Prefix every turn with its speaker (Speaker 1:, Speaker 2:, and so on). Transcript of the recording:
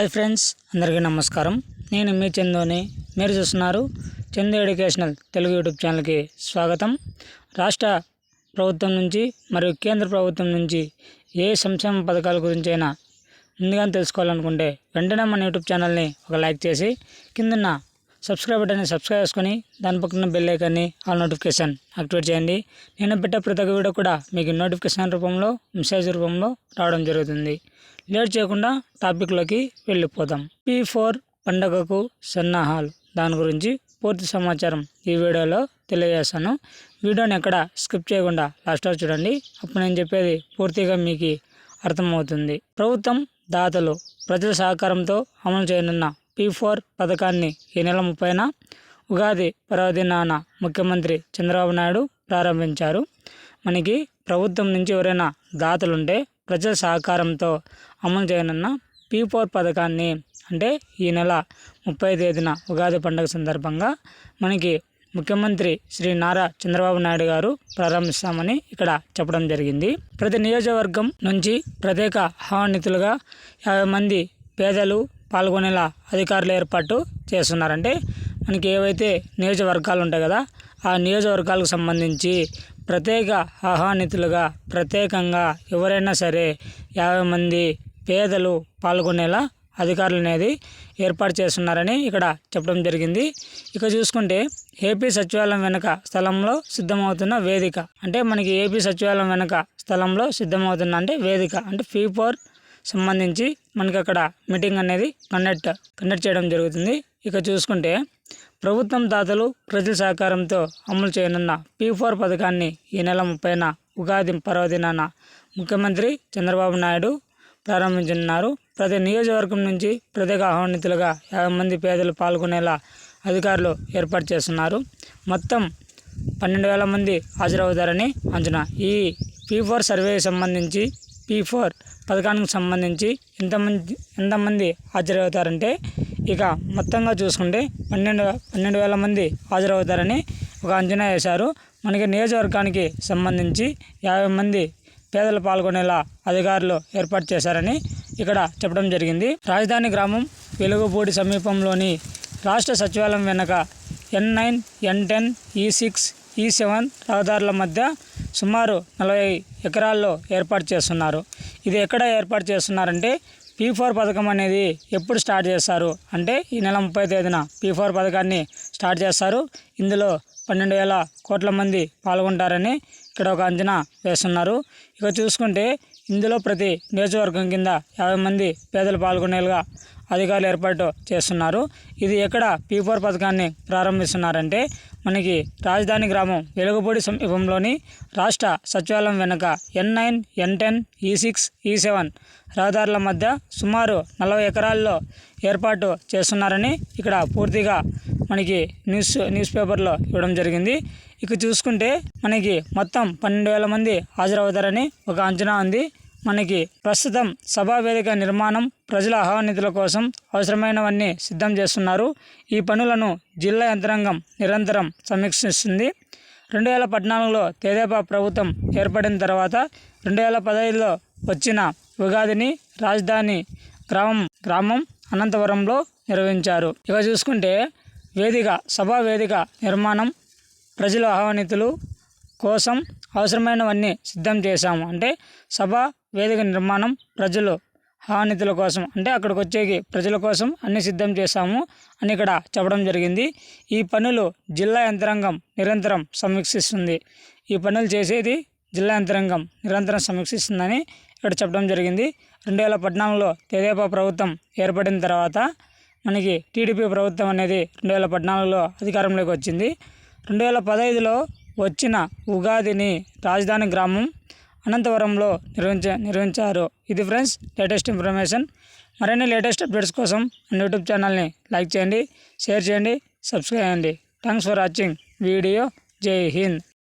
Speaker 1: Hi friends అందరికీ నమస్కారం. నేను మీ చందోని. మీరు చూస్తున్నారు చందు ఎడ్యుకేషనల్ తెలుగు యూట్యూబ్ ఛానల్కి స్వాగతం. రాష్ట్ర ప్రభుత్వం నుంచి మరియు కేంద్ర ప్రభుత్వం నుంచి ఏ సంక్షేమ పథకాల గురించి అయినా ముందుగా తెలుసుకోవాలనుకుంటే వెంటనే మన యూట్యూబ్ ఛానల్ని ఒక లైక్ చేసి కిందన్న సబ్స్క్రైబ్ బటన్ని సబ్స్క్రైబ్ చేసుకొని దాని పక్కన బెల్ ఐకాన్ని ఆల్ నోటిఫికేషన్ యాక్టివేట్ చేయండి. నేను పెట్టే ప్రతి ఒక్క వీడియో కూడా మీకు నోటిఫికేషన్ రూపంలో మెసేజ్ రూపంలో రావడం జరుగుతుంది. లేట్ చేయకుండా టాపిక్లోకి వెళ్ళిపోదాం. పీ ఫోర్ పండగకు సన్నాహాలు. దాని గురించి పూర్తి సమాచారం ఈ వీడియోలో తెలియజేస్తాను. వీడియోని ఎక్కడ స్కిప్ చేయకుండా లాస్ట్ చూడండి. అప్పుడు నేను చెప్పేది పూర్తిగా మీకు అర్థమవుతుంది. ప్రభుత్వం దాతలు ప్రజల సహకారంతో అమలు చేయనున్న పీ ఫోర్ పథకాన్ని ఈ నెల ముప్పైన ఉగాది పర్వదినాన ముఖ్యమంత్రి చంద్రబాబు నాయుడు ప్రారంభించారు. మనకి ప్రభుత్వం నుంచి ఎవరైనా దాతలుంటే ప్రజల సహకారంతో అమలు చేయనున్న పీ ఫోర్ పథకాన్ని అంటే ఈ నెల ముప్పై తేదీన ఉగాది పండుగ సందర్భంగా మనకి ముఖ్యమంత్రి శ్రీ నారా చంద్రబాబు నాయుడు గారు ప్రారంభిస్తామని ఇక్కడ చెప్పడం జరిగింది. ప్రతి నియోజకవర్గం నుంచి ప్రత్యేక ఆహ్వానితులుగా యాభై మంది పేదలు పాల్గొనేలా అధికారులు ఏర్పాటు చేస్తున్నారంటే మనకి ఏవైతే నియోజకవర్గాలు ఉంటాయి కదా ఆ నియోజకవర్గాలకు సంబంధించి ప్రత్యేక ఆహ్వానితులుగా ప్రత్యేకంగా ఎవరైనా సరే యాభై మంది పేదలు పాల్గొనేలా అధికారులు అనేది ఏర్పాటు చేస్తున్నారని ఇక్కడ చెప్పడం జరిగింది. ఇక చూసుకుంటే ఏపీ సచివాలయం వెనుక స్థలంలో సిద్ధమవుతున్న వేదిక అంటే మనకి ఏపీ సచివాలయం వెనుక స్థలంలో సిద్ధమవుతున్న అంటే వేదిక అంటే ఫీ ఫోర్ సంబంధించి మనకి అక్కడ మీటింగ్ అనేది కండక్ట్ కండక్ట్ చేయడం జరుగుతుంది. ఇక చూసుకుంటే ప్రభుత్వం దాతలు ప్రజల సహకారంతో అమలు చేయనున్న పీ ఫోర్ పథకాన్ని ఈ నెల ముప్పైన ఉగాది పర్వదినాన ముఖ్యమంత్రి చంద్రబాబు నాయుడు ప్రారంభించనున్నారు. ప్రతి నియోజకవర్గం నుంచి ప్రత్యేక ఆహ్వానితులుగా యాభై మంది పేదలు పాల్గొనేలా అధికారులు ఏర్పాటు చేస్తున్నారు. మొత్తం పన్నెండు వేల మంది హాజరవుతారని అంచనా. ఈ పీ ఫోర్ సర్వే సంబంధించి పీ ఫోర్ పథకానికి సంబంధించి ఎంతమంది ఎంతమంది హాజరవుతారంటే ఇక మొత్తంగా చూసుకుంటే పన్నెండు పన్నెండు వేల మంది హాజరవుతారని ఒక అంచనా వేశారు. మనకి నియోజకవర్గానికి సంబంధించి యాభై మంది పేదలు పాల్గొనేలా అధికారులు ఏర్పాటు చేశారని ఇక్కడ చెప్పడం జరిగింది. రాజధాని గ్రామం వెలుగుపూడి సమీపంలోని రాష్ట్ర సచివాలయం వెనక N nine N ten E six E seven రహదారుల మధ్య సుమారు నలభై ఎకరాల్లో ఏర్పాటు చేస్తున్నారు. ఇది ఎక్కడ ఏర్పాటు చేస్తున్నారంటే పీ ఫోర్ పథకం అనేది ఎప్పుడు స్టార్ట్ చేస్తారు అంటే ఈ నెల ముప్పై తేదీన పీ ఫోర్ పథకాన్ని స్టార్ట్ చేస్తారు. ఇందులో పన్నెండు వేల కోట్ల మంది పాల్గొంటారని ఇక్కడ ఒక అంచనా వేస్తున్నారు. ఇక చూసుకుంటే ఇందులో ప్రతి నియోజకవర్గం కింద యాభై మంది పేదలు పాల్గొనేలుగా అధికారులు ఏర్పాటు చేస్తున్నారు. ఇది ఎక్కడ పీ ఫోర్ పథకాన్ని ప్రారంభిస్తున్నారంటే మనకి రాజధాని గ్రామం వెలుగుపూడి సమీపంలోని రాష్ట్ర సచివాలయం వెనుక N nine N ten E six E seven రహదారుల మధ్య సుమారు నలభై ఎకరాల్లో ఏర్పాటు చేస్తున్నారని ఇక్కడ పూర్తిగా మనకి న్యూస్ న్యూస్ పేపర్లో ఇవ్వడం జరిగింది. ఇక చూసుకుంటే మనకి మొత్తం పన్నెండు వేల మంది హాజరవుతారని ఒక అంచనా ఉంది. మనకి ప్రస్తుతం సభా వేదిక నిర్మాణం ప్రజల ఆహ్వానితుల కోసం అవసరమైనవన్నీ సిద్ధం చేస్తున్నారు. ఈ పనులను జిల్లా యంత్రాంగం నిరంతరం సమీక్షిస్తుంది. రెండు వేల పద్నాలుగులో తెదేపా ప్రభుత్వం ఏర్పడిన తర్వాత రెండు వేల పదహైదులో వచ్చిన ఉగాదిని రాజధాని గ్రామం గ్రామం అనంతవరంలో నిర్వహించారు. ఇక చూసుకుంటే వేదిక సభా వేదిక నిర్మాణం ప్రజల ఆహ్వానితులు కోసం అవసరమైనవన్నీ సిద్ధం చేశాము. అంటే సభ వేదిక నిర్మాణం ప్రజలు హానితుల కోసం అంటే అక్కడికి వచ్చేకి ప్రజల కోసం అన్ని సిద్ధం చేశాము అని ఇక్కడ చెప్పడం జరిగింది. ఈ పనులు జిల్లా యంత్రాంగం నిరంతరం సమీక్షిస్తుంది. ఈ పనులు చేసేది జిల్లా యంత్రాంగం నిరంతరం సమీక్షిస్తుందని ఇక్కడ చెప్పడం జరిగింది. రెండు వేల పద్నాలుగులో తెదేపా ప్రభుత్వం ఏర్పడిన తర్వాత మనకి టీడీపీ ప్రభుత్వం అనేది రెండు వేల పద్నాలుగులో అధికారంలోకి వచ్చింది. రెండు వేల పదహైదులో వచ్చిన ఉగాదిని రాజధాని గ్రామం అనంతపురంలో నిర్వహించ నిర్వహించారు. ఇది ఫ్రెండ్స్ లేటెస్ట్ ఇన్ఫర్మేషన్. మరిన్ని లేటెస్ట్ అప్డేట్స్ కోసం మన యూట్యూబ్ ఛానల్ని లైక్ చేయండి షేర్ చేయండి సబ్స్క్రైబ్ చేయండి. Thanks for watching. వీడియో జై హింద్.